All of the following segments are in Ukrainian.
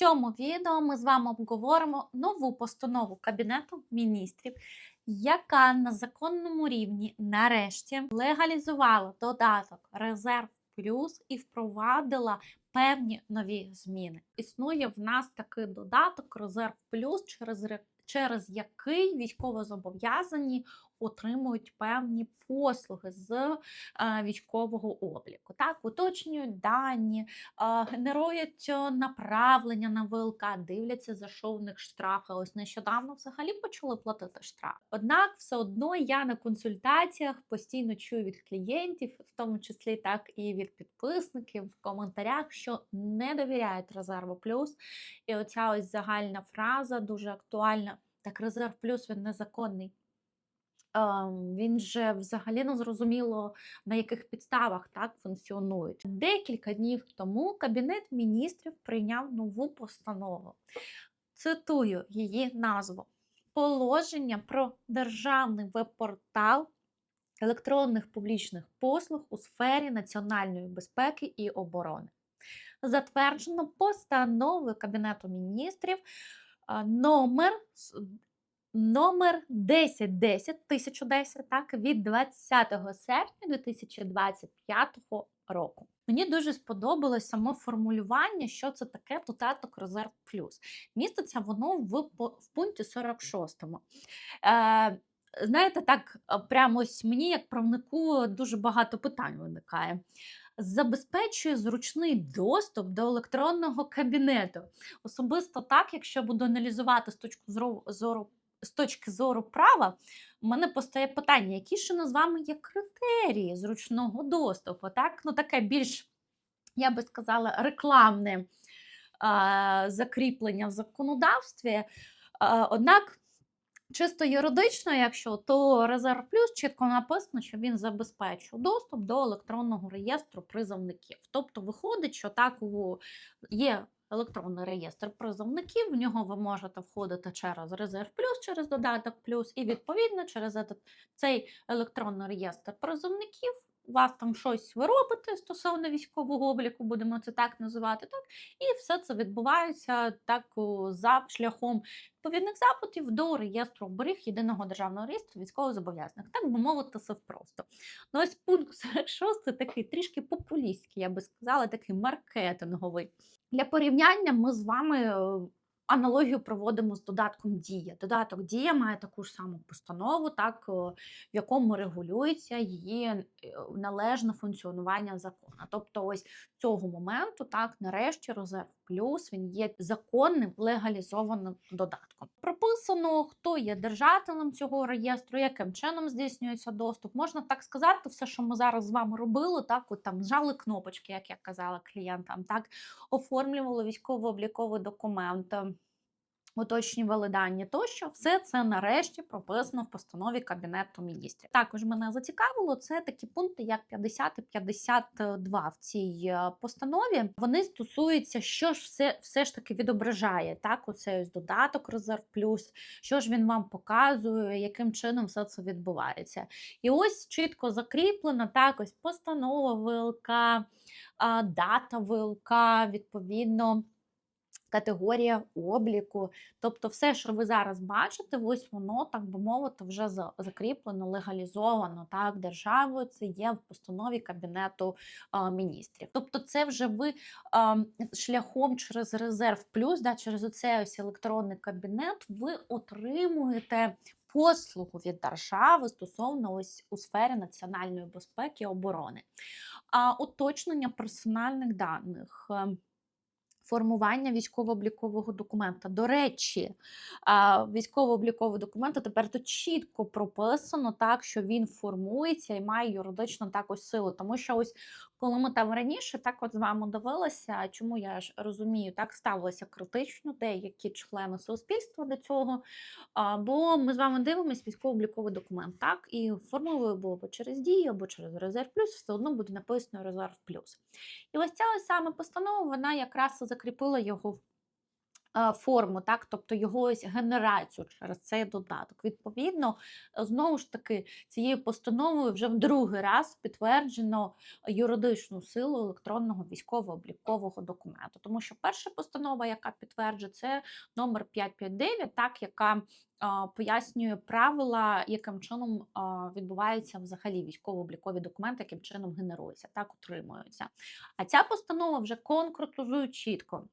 цьому відео ми з вами обговоримо нову постанову Кабінету міністрів, яка на законному рівні нарешті легалізувала додаток Резерв Плюс і впровадила певні нові зміни. Існує в нас такий додаток Резерв Плюс, через, ре- через який військовозобов'язані отримують певні послуги з е, військового обліку. Так, уточнюють дані, генерують е, направлення на ВЛК, дивляться, за що в них штрафи. Ось нещодавно взагалі почали платити штраф. Однак, все одно я на консультаціях постійно чую від клієнтів, в тому числі так і від підписників в коментарях, що не довіряють резерву плюс. І оця ось загальна фраза дуже актуальна. Так, резерв плюс він незаконний. Він же взагалі не зрозуміло на яких підставах так функціонують. Декілька днів тому Кабінет міністрів прийняв нову постанову. Цитую її назву: Положення про державний веб-портал електронних публічних послуг у сфері національної безпеки і оборони. Затверджено постановою Кабінету міністрів номер номер 1010 1010 так, від 20 серпня 2025 року. Мені дуже сподобалось само формулювання, що це таке додаток Резерв Плюс. Міститься воно в, в пункті 46. Е, знаєте, так, е, прямо ось мені, як правнику, дуже багато питань виникає. Забезпечує зручний доступ до електронного кабінету. Особисто так, якщо буду аналізувати з точки зору з точки зору права, у мене постає питання, які ж у з вами є критерії зручного доступу? Так? Ну, таке більш, я би сказала, рекламне а, закріплення в законодавстві. А, однак, чисто юридично, якщо, то Резерв Плюс чітко написано, що він забезпечує доступ до електронного реєстру призовників. Тобто виходить, що так є електронний реєстр призовників, в нього ви можете входити через резерв плюс, через додаток плюс, і відповідно через цей електронний реєстр призовників. У вас там щось ви робите стосовно військового обліку, будемо це так називати, так і все це відбувається так за шляхом відповідних запитів до реєстру оберіг єдиного державного реєстру військовозобов'язаних. Так би мовити, це просто. Ну ось пункт 46 такий трішки популістський, я би сказала, такий маркетинговий. Для порівняння ми з вами е, аналогію проводимо з додатком Дія. Додаток Дія має таку ж саму постанову, так, е, в якому регулюється її е, належне функціонування закону. Тобто, ось цього моменту, так, нарешті, резерв плюс він є законним легалізованим додатком. Прописано, хто є держателем цього реєстру, яким чином здійснюється доступ. Можна так сказати, все, що ми зараз з вами робили, так, от там жали кнопочки, як я казала клієнтам, так, оформлювали військово-обліковий документ. Уточнювали дані тощо, все це нарешті прописано в постанові Кабінету міністрів. Також мене зацікавило це такі пункти, як 50 і 52 в цій е, постанові. Вони стосуються, що ж все, все ж таки відображає так, оцей ось додаток Резерв Плюс, що ж він вам показує, яким чином все це відбувається. І ось чітко закріплено так, ось постанова ВЛК, дата ВЛК, відповідно категорія обліку. Тобто, все, що ви зараз бачите, ось воно, так би мовити, вже закріплено, легалізовано так, державою. Це є в постанові Кабінету а, міністрів. Тобто, це вже ви а, шляхом через резерв плюс, да, через оцей ось електронний кабінет, ви отримуєте. Послугу від держави стосовно ось у сфері національної безпеки і оборони, а уточнення персональних даних. Формування військово-облікового документа. До речі, військово-обліковий документ тепер тут чітко прописано так, що він формується і має юридично також силу. Тому що ось коли ми там раніше так от з вами дивилися, чому я ж розумію, так ставилися критично деякі члени суспільства до цього. Бо ми з вами дивимося військово-обліковий документ, так, і формулою було або через дію, або через резерв плюс, все одно буде написано резерв плюс. І ось ця саме постанова, вона якраз закріпила його в форму, так, тобто його ось генерацію через цей додаток. Відповідно, е, знову ж таки, цією постановою вже в другий раз підтверджено юридичну силу електронного військово-облікового документу. Тому що перша постанова, яка підтверджує, це номер 559, так, яка а, пояснює правила, яким чином відбуваються взагалі військово-облікові документи, яким чином генеруються, так утримуються. А ця постанова вже конкретизує чітко.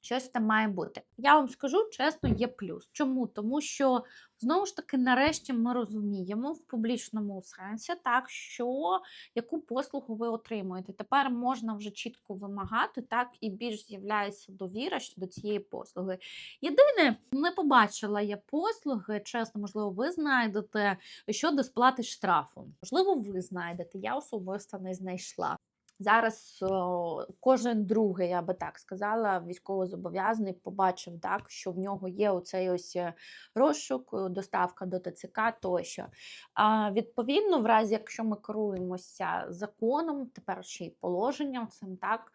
Щось там має бути. Я вам скажу чесно, є плюс. Чому? Тому що знову ж таки, нарешті, ми розуміємо в публічному сенсі, так що яку послугу ви отримуєте. Тепер можна вже чітко вимагати, так і більш з'являється довіра щодо цієї послуги. Єдине, не побачила я послуги, чесно, можливо, ви знайдете щодо сплати штрафу. Можливо, ви знайдете. Я особисто не знайшла. Зараз о, кожен другий, я би так сказала, військовозобов'язаний побачив, так, що в нього є оцей ось е, розшук, е, доставка до ТЦК тощо. А, відповідно, в разі, якщо ми керуємося законом, тепер ще й положенням цим, так,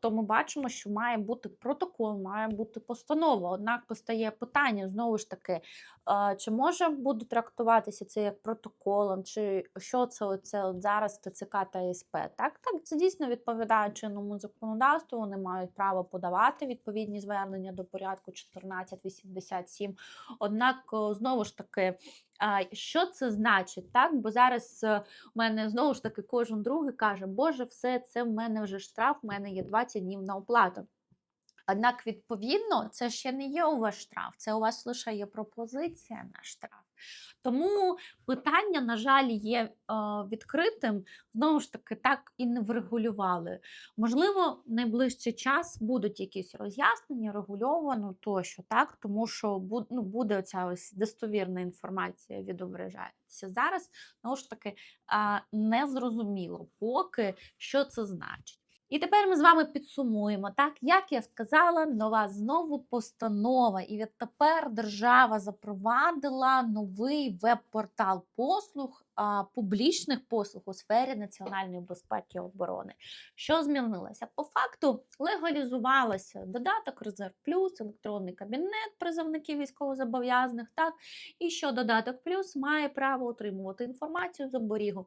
то ми бачимо, що має бути протокол, має бути постанова. Однак постає питання знову ж таки, чи може буде трактуватися це як протоколом, чи що це оце от зараз ТЦК та СП? Так, так, це дійсно відповідає чинному законодавству. Вони мають право подавати відповідні звернення до порядку 1487. Однак, знову ж таки, що це значить? Так, бо зараз е, у мене знову ж таки кожен другий каже, Боже, все це в мене вже штраф, в мене є 20 днів на оплату. Однак, відповідно, це ще не є у вас штраф, це у вас лише є пропозиція на штраф. Тому питання, на жаль, є відкритим, знову ж таки, так і не врегулювали. Можливо, найближчий час будуть якісь роз'яснення, регульовано тощо, так, тому що ну, буде оця ось достовірна інформація відображається. Зараз, знову ж таки, а, не зрозуміло поки, що це значить. І тепер ми з вами підсумуємо, так як я сказала, нова знову постанова, і відтепер держава запровадила новий веб-портал послуг, а, публічних послуг у сфері національної безпеки і оборони. Що змінилося? По факту легалізувалося додаток Резерв Плюс, електронний кабінет призовників військовозобов'язаних, так і що додаток Плюс має право отримувати інформацію з оберігу.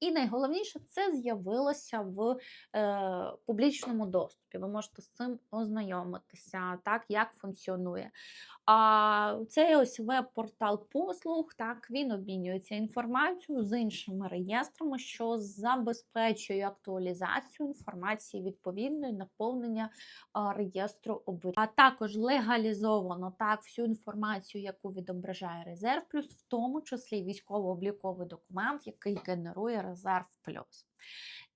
І найголовніше, це з'явилося в е, публічному доступі. Ви можете з цим ознайомитися, так, як функціонує. А цей ось веб-портал послуг, так, він обмінюється інформацією з іншими реєстрами, що забезпечує актуалізацію інформації відповідної наповнення а, реєстру оберіг. А також легалізовано так всю інформацію, яку відображає резерв плюс, в тому числі військово-обліковий документ, який генерує резерв плюс.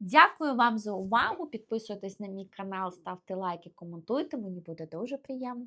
Дякую вам за увагу. Підписуйтесь на мій канал, ставте лайки, коментуйте. Мені буде дуже приємно.